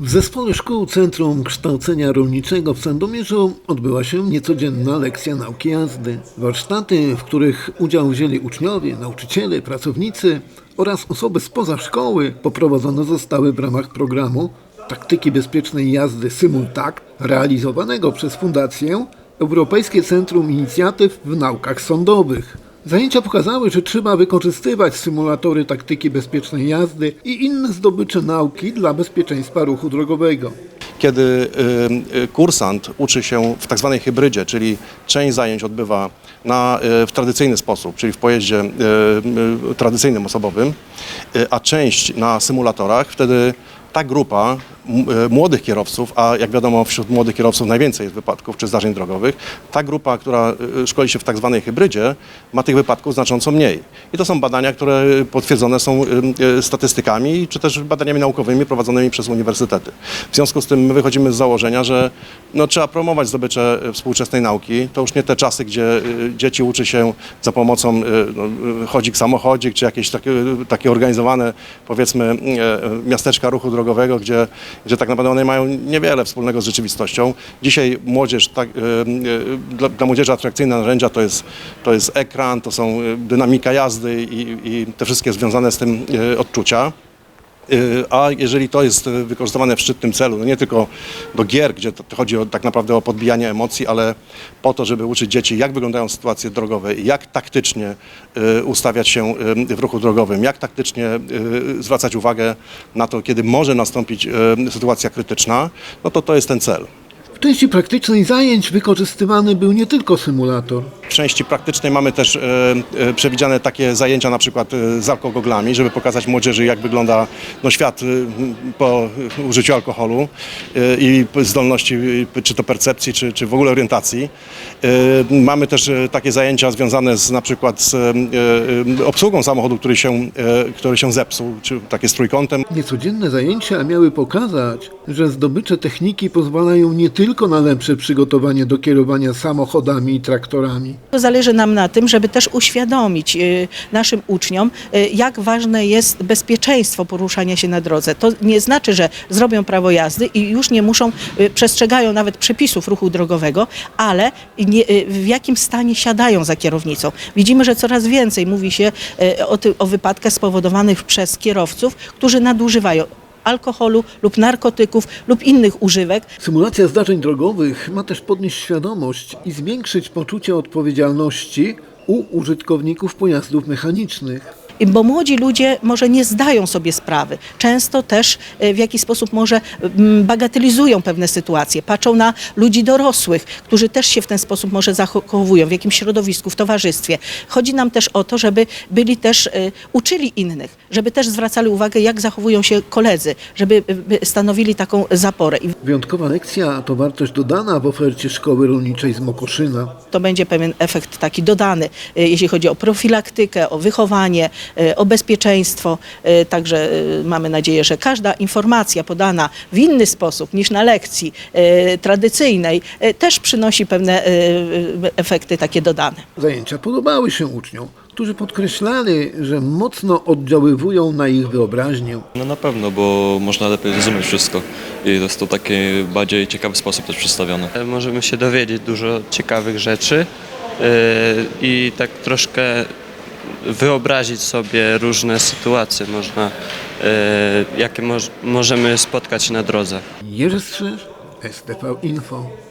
W zespole szkół Centrum Kształcenia Rolniczego w Sandomierzu odbyła się niecodzienna lekcja nauki jazdy. Warsztaty, w których udział wzięli uczniowie, nauczyciele, pracownicy oraz osoby spoza szkoły poprowadzone zostały w ramach programu Taktyki Bezpiecznej Jazdy Symultak realizowanego przez Fundację Europejskie Centrum Inicjatyw w Naukach Sądowych. Zajęcia pokazały, że trzeba wykorzystywać symulatory taktyki bezpiecznej jazdy i inne zdobycze nauki dla bezpieczeństwa ruchu drogowego. kiedy y, y, kursant uczy się w tak zwanej hybrydzie, czyli część zajęć odbywa na, y, w tradycyjny sposób, czyli w pojeździe tradycyjnym osobowym, a część na symulatorach, wtedy ta grupa młodych kierowców, a jak wiadomo wśród młodych kierowców najwięcej jest wypadków czy zdarzeń drogowych, ta grupa, która y, szkoli się w tak zwanej hybrydzie, ma tych wypadków znacząco mniej. I to są badania, które potwierdzone są y, statystykami, czy też badaniami naukowymi prowadzonymi przez uniwersytety. W związku z tym my wychodzimy z założenia, że no, trzeba promować zdobycze współczesnej nauki. To już nie te czasy, gdzie dzieci uczy się za pomocą no, chodzik samochodzik, czy jakieś takie, takie organizowane, powiedzmy, miasteczka ruchu drogowego, gdzie, gdzie tak naprawdę one mają niewiele wspólnego z rzeczywistością. Dzisiaj młodzież, tak, y, y, dla, dla młodzieży atrakcyjne narzędzia to jest, to jest ekran, to są y, dynamika jazdy i, i te wszystkie związane z tym odczucia. Y, A jeżeli to jest y, wykorzystywane w szczytnym celu, no nie tylko do gier, gdzie chodzi o, tak naprawdę o podbijanie emocji, ale po to, żeby uczyć dzieci, jak wyglądają sytuacje drogowe, jak taktycznie y, ustawiać się w ruchu drogowym, jak taktycznie zwracać uwagę na to, kiedy może nastąpić sytuacja krytyczna, no to to jest ten cel. W części praktycznej zajęć wykorzystywany był nie tylko symulator. W części praktycznej mamy też e, e, przewidziane takie zajęcia na przykład e, z alkogoglami, żeby pokazać młodzieży jak wygląda no, świat e, po użyciu alkoholu i zdolności e, czy to percepcji, czy, czy w ogóle orientacji. Mamy też takie zajęcia związane z na przykład z obsługą samochodu, który się, który się zepsuł, czy takie z trójkątem. Niecodzienne zajęcia miały pokazać, że zdobycze techniki pozwalają nie tylko na lepsze przygotowanie do kierowania samochodami i traktorami. To Zależy nam na tym, żeby też uświadomić y, naszym uczniom, y, jak ważne jest bezpieczeństwo poruszania się na drodze. To nie znaczy, że zrobią prawo jazdy i już nie muszą, y, przestrzegają nawet przepisów ruchu drogowego, ale nie, w jakim stanie siadają za kierownicą. Widzimy, że coraz więcej mówi się o, ty, o wypadkach spowodowanych przez kierowców, którzy nadużywają alkoholu lub narkotyków lub innych używek. Symulacja zdarzeń drogowych ma też podnieść świadomość i zwiększyć poczucie odpowiedzialności u użytkowników pojazdów mechanicznych. Bo młodzi ludzie może nie zdają sobie sprawy. Często też e, w jakiś sposób może mm, bagatelizują pewne sytuacje, patrzą na ludzi dorosłych, którzy też się w ten sposób może zachowują w jakimś środowisku, w towarzystwie. Chodzi nam też o to, żeby byli też, e, uczyli innych, żeby też zwracali uwagę, jak zachowują się koledzy, żeby e, stanowili taką zaporę. Wyjątkowa lekcja to wartość dodana w ofercie Szkoły Rolniczej z Mokoszyna. to będzie pewien efekt taki dodany, jeśli chodzi o profilaktykę, o wychowanie, o bezpieczeństwo. E, Także e, mamy nadzieję, że każda informacja podana w inny sposób niż na lekcji e, tradycyjnej e, też przynosi pewne e, e, efekty takie dodane. Zajęcia podobały się uczniom, którzy podkreślali, że mocno oddziaływują na ich wyobraźnię. No na pewno, bo można lepiej zrozumieć wszystko i jest to taki bardziej ciekawy sposób też przedstawione. Możemy się dowiedzieć dużo ciekawych rzeczy yy, i tak troszkę wyobrazić sobie różne sytuacje, można, yy, jakie moż, możemy spotkać na drodze. Jerzy Strzyż, STV Info.